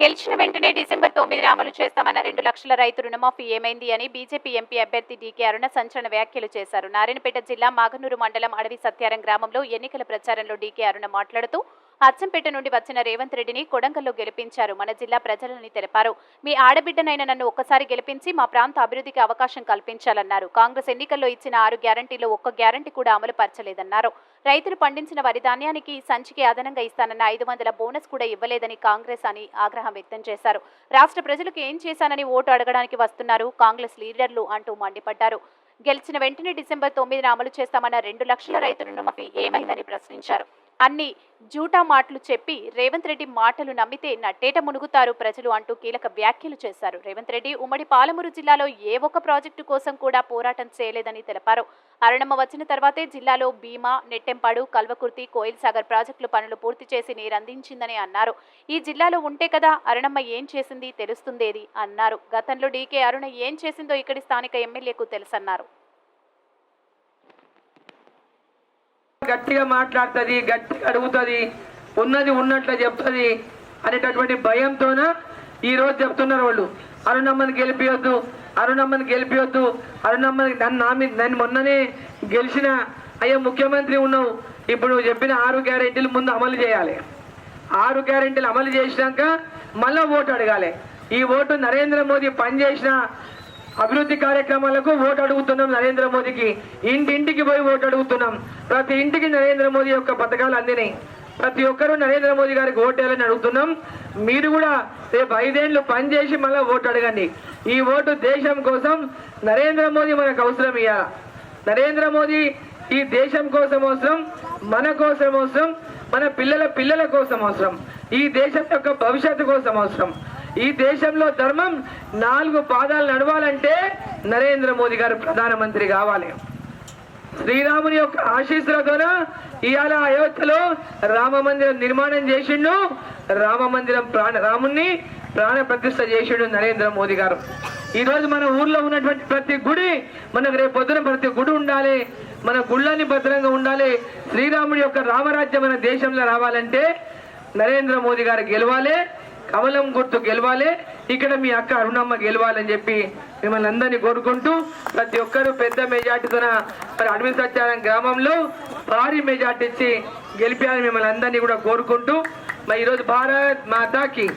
గెలిచిన వెంటనే డిసెంబర్ తొమ్మిదిన అమలు చేస్తామన్న రెండు లక్షల రైతు రుణమాఫీ ఏమైంది అని బీజేపీ ఎంపీ అభ్యర్థి డీకే అరుణ సంచలన వ్యాఖ్యలు చేశారు. నారాయణపేట జిల్లా మాగనూరు మండలం అడవి సత్యారం గ్రామంలో ఎన్నికల ప్రచారంలో డీకే అరుణ మాట్లాడుతూ అచ్చంపేట నుండి వచ్చిన రేవంత్ రెడ్డిని కొడంగల్లో గెలిపించారు. మన జిల్లా ప్రజలని తెలిపారు. మీ ఆడబిడ్డనైన నన్ను ఒక్కసారి గెలిపించి మా ప్రాంత అభివృద్ధికి అవకాశం కల్పించాలన్నారు. కాంగ్రెస్ ఎన్నికల్లో ఇచ్చిన ఆరు గ్యారంటీలో ఒక్క గ్యారంటీ కూడా అమలు పరచలేదన్నారు. రైతులు పండించిన వరి ధాన్యానికి సంచికి అదనంగా ఇస్తానన్న ఐదు వందల బోనస్ కూడా ఇవ్వలేదని కాంగ్రెస్ అని ఆగ్రహం వ్యక్తం చేశారు. రాష్ట్ర ప్రజలకు ఏం చేశానని ఓటు అడగడానికి వస్తున్నారు. కాంగ్రెస్ లీడర్లు అంటూ మండిపడ్డారు. గెలిచిన వెంటనే డిసెంబర్ తొమ్మిదిన అమలు చేస్తామన్న రెండు లక్షల రైతులను రుణమాఫీ ఏమైందని ప్రశ్నించారు. అన్ని జూటా మాటలు చెప్పి రేవంత్ రెడ్డి మాటలు నమ్మితే నట్టేట మునుగుతారు ప్రజలు అంటూ కీలక వ్యాఖ్యలు చేశారు. రేవంత్ రెడ్డి ఉమ్మడి పాలమూరు జిల్లాలో ఏ ఒక్క ప్రాజెక్టు కోసం కూడా పోరాటం చేయలేదని తెలిపారు. అరణమ్మ వచ్చిన తర్వాతే జిల్లాలో భీమా నెట్టెంపాడు కల్వకుర్తి కోయిల్ సాగర్ ప్రాజెక్టులు పనులు పూర్తి చేసి నీరందించిందని అన్నారు. ఈ జిల్లాలో ఉంటే కదా అరుణమ్మ ఏం చేసింది తెలుస్తుందేది? అన్నారు. గతంలో డీకే అరుణ ఏం చేసిందో ఇక్కడి స్థానిక ఎమ్మెల్యేకు తెలుసన్నారు. గట్టిగా మాట్లాడుతుంది గట్టిగా అడుగుతుంది ఉన్నది ఉన్నట్లు చెప్తుంది అనేటటువంటి భయంతోన ఈ రోజు చెప్తున్నారు వాళ్ళు. అరుణమ్మని గెలిపియొద్దు అరుణమ్మని గెలిపియొద్దు అరుణమ్మని నన్ను నా నన్ను మొన్ననే గెలిచిన అయ్యా ముఖ్యమంత్రి ఉన్నావు. ఇప్పుడు నువ్వు చెప్పిన ఆరు గ్యారెంటీలు ముందు అమలు చేయాలి. ఆరు గ్యారెంటీలు అమలు చేసినాక మళ్ళా ఓటు అడగాలి. ఈ ఓటు నరేంద్ర మోదీ పనిచేసిన అభివృద్ధి కార్యక్రమాలకు ఓటు అడుగుతున్నాం నరేంద్ర మోదీకి. ఇంటింటికి పోయి ఓటు అడుగుతున్నాం. ప్రతి ఇంటికి నరేంద్ర మోదీ యొక్క పథకాలు అందినాయి. ప్రతి ఒక్కరూ నరేంద్ర మోదీ గారికి ఓటు వేయాలని అడుగుతున్నాం. మీరు కూడా రేపు ఐదేళ్ళు పనిచేసి మళ్ళీ ఓటు అడగండి. ఈ ఓటు దేశం కోసం నరేంద్ర మోదీ మనకు అవసరం ఇయ్యాల నరేంద్ర మోదీ ఈ దేశం కోసం అవసరం మన కోసం అవసరం మన పిల్లల పిల్లల కోసం అవసరం ఈ దేశం యొక్క భవిష్యత్తు కోసం అవసరం. ఈ దేశంలో ధర్మం నాలుగు పాదాలు నడవాలంటే నరేంద్ర మోదీ గారు ప్రధానమంత్రి కావాలి. శ్రీరాముని యొక్క ఆశీస్సులతోన ఇవాళ అయోధ్యలో రామ మందిరం నిర్మాణం చేసిండు. రామ మందిరం ప్రాణ రాముణ్ణి ప్రాణ ప్రతిష్ట చేసిండు నరేంద్ర మోదీ గారు. ఈరోజు మన ఊర్లో ఉన్నటువంటి ప్రతి గుడి మనకు రేపు పొద్దున ప్రతి గుడి ఉండాలి. మన గుళ్ళని భద్రంగా ఉండాలి. శ్రీరాముడి యొక్క రామరాజ్యం మన దేశంలో రావాలంటే నరేంద్ర మోదీ గారు గెలవాలి. కమలం గుర్తు గెలవాలి. ఇక్కడ మీ అక్క అరుణమ్మ గెలవాలని చెప్పి మిమ్మల్ని అందరినీ కోరుకుంటూ ప్రతి ఒక్కరూ పెద్ద మెజార్టీతోన మరి అడవి సత్యారం గ్రామంలో భారీ మెజార్టీ ఇచ్చి గెలిపాలని మిమ్మల్ని అందరినీ కూడా కోరుకుంటూ మరి ఈరోజు భారత్ మాతాకి